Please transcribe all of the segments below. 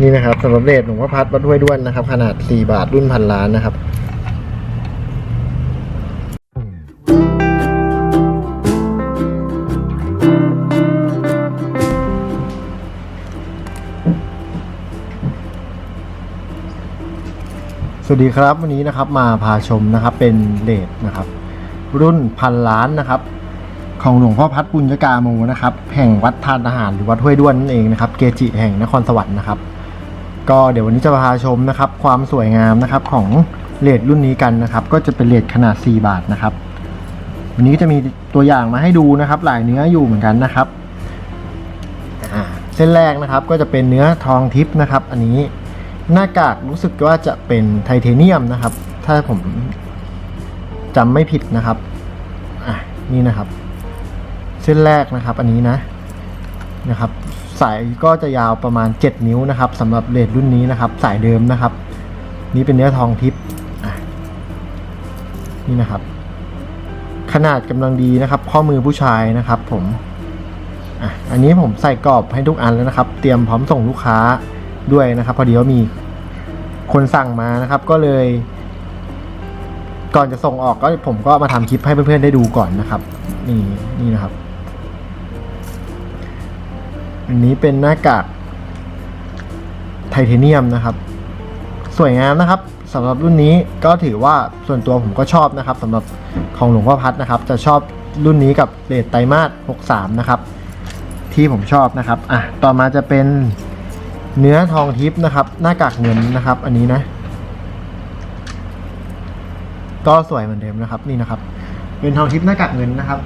นี่นะครับสำหรับเลทหลวงพ่อพัดวัดห้วยด้วนนะครับ ขนาด 4 บาทรุ่นพันล้านนะครับสวัสดีครับวันนี้นะครับมาพาชมนะครับเป็นเลทนะครับ รุ่นพันล้านนะครับ ของหลวงพ่อพัดปุญญกาโมนะครับ แห่งวัดทานอาหารหรือวัดห้วยด้วนนั่นเองนะครับ เกจิแห่งนครสวรรค์นะครับ ก็เดี๋ยววันนี้จะพาชมนะครับ ความสวยงามนะครับของเลทรุ่นนี้กันนะครับ ก็จะเป็นเลทขนาด 4 บาทนะครับ วันนี้ก็จะมีตัวอย่างมาให้ดูนะครับ หลายเนื้ออยู่เหมือนกันนะครับเส้นแรกนะครับก็จะเป็นเนื้อทองทิพย์นะครับ อันนี้หน้ากากรู้สึกว่าจะเป็นไทเทเนียมนะครับ ถ้าผมจำไม่ผิดนะครับอะนี่นะครับ เส้นแรกนะครับ อันนี้นะนะครับ สายก็จะยาวประมาณ 7 นิ้วนะครับสำหรับเลทรุ่นนี้นะครับ สายเดิมนะครับ นี่เป็นเนื้อทองทิพย์นี่นะครับ ขนาดกำลังดีนะครับ ข้อมือผู้ชายนะครับ ผมอะอันนี้ผมใส่กรอบให้ทุกอันแล้วนะครับ เตรียมพร้อมส่งลูกค้าด้วยนะครับ พอดีว่ามีคนสั่งมานะครับ ก็เลย ก่อนจะส่งออกก็ผมก็มาทำคลิปให้เพื่อนๆได้ดูก่อนนะครับ นี่นี่นะครับ อันนี้เป็นหน้ากากไทเทเนียมนะครับ สวยงามนะครับสำหรับรุ่นนี้ก็ถือว่าส่วนตัวผมก็ชอบนะครับสำหรับของหลวงพ่อพัดนะครับ จะชอบรุ่นนี้กับเลทไตรมาส63 นะครับ ที่ผมชอบนะครับอะต่อมาจะเป็นเนื้อทองทิพย์นะครับ หน้ากากเงินนะครับ อันนี้นะ ก็สวยเหมือนเดิมนะครับนี่นะครับ เป็นทองทิพย์หน้ากากเงินนะครับ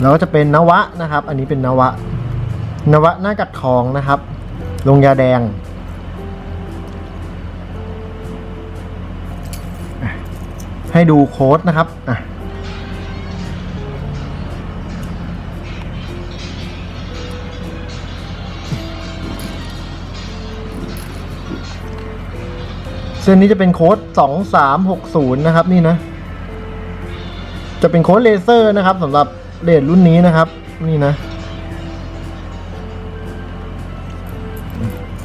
แล้วก็จะเป็นนวะนะครับ อันนี้เป็นนวะ นวะหน้ากากทองนะครับ ลงยาแดง ให้ดูโค้ดนะครับอะเส้นนี้จะเป็นโค้ด 2360 นะครับ นี่นะ จะเป็นโค้ดเลเซอร์นะครับสำหรับ เลดรุ่นนี้นะครับ นี่นะ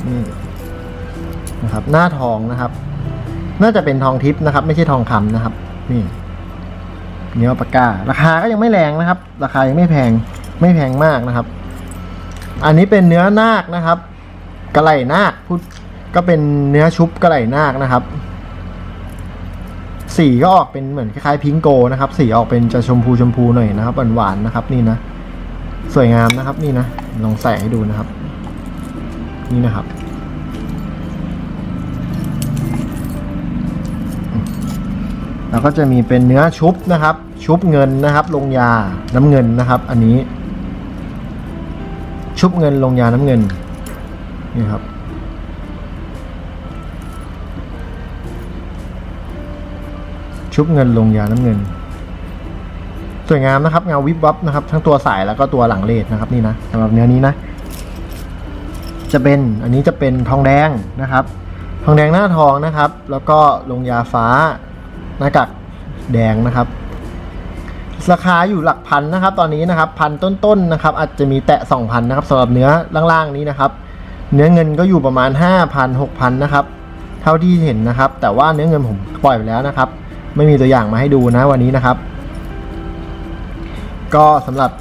นี่นะครับ หน้าทองนะครับ น่าจะเป็นทองทิพย์นะครับ ไม่ใช่ทองคำนะครับ นี่เนื้อปากกา ราคาก็ยังไม่แรงนะครับ ราคายังไม่แพงไม่แพงมากนะครับ อันนี้เป็นเนื้อนาคนะครับ กระไหลนาคพูดก็เป็นเนื้อชุบกระไหลนาคนะครับ สีก็ออกเป็นเหมือนคล้ายๆพิงโกนะครับ สีออกเป็นจะชมพูชมพูหน่อยนะครับหวานๆนะครับนี่นะ สวยงามนะครับนี่นะลองใส่ให้ดูนะครับ นี่นะครับแล้วก็จะมีเป็นเนื้อชุบนะครับ ชุบเงินนะครับ ลงยาน้ำเงินนะครับ อันนี้ ชุบเงินลงยาน้ำเงินนี่ครับ ชุบเงินลงยาน้ำเงิน สวยงามนะครับ เงาวิบวับนะครับ ทั้งตัวสายแล้วก็ตัวหลังเลดนะครับนี่นะสำหรับเนื้อนี้นะ จะเป็นอันนี้จะเป็นทองแดงนะครับ ทองแดงหน้าทองนะครับ แล้วก็ลงยาฟ้าหน้ากากแดงนะครับราคาอยู่หลักพันนะครับ ตอนนี้นะครับพันต้นๆนนะครับ อาจจะมีแตะสองพันนะครับสำหรับเนื้อล่างๆนี้นะครับ เนื้อเงินก็อยู่ประมาณห้าพันหกพันนะครับ เท่าที่เห็นนะครับ แต่ว่าเนื้อเงินผมปล่อยไปแล้วนะครับ ไม่มีตัวอย่างมาให้ดูนะวันนี้นะครับ ก็สำหรับ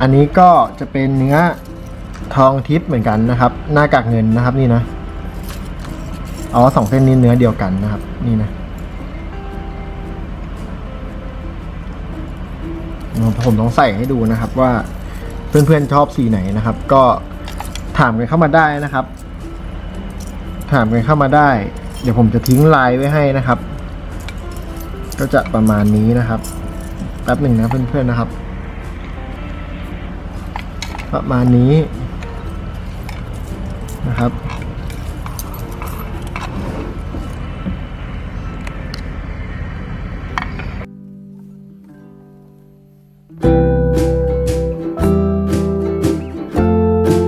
อันนี้ก็จะเป็นเนื้อทองทิพย์เหมือนกันนะครับ หน้ากากเงินนะครับนี่นะอ๋อสองเส้นนี้เนื้อเดียวกันนะครับ นี่นะผมต้องใส่ให้ดูนะครับว่าเพื่อนๆชอบสีไหนนะครับ ก็ถามกันเข้ามาได้นะครับ ถามกันเข้ามาได้ เดี๋ยวผมจะทิ้งไลน์ไว้ให้นะครับ ก็จะประมาณนี้นะครับแป๊บหนึ่งนะเพื่อนๆนะครับ ประมาณนี้นะครับ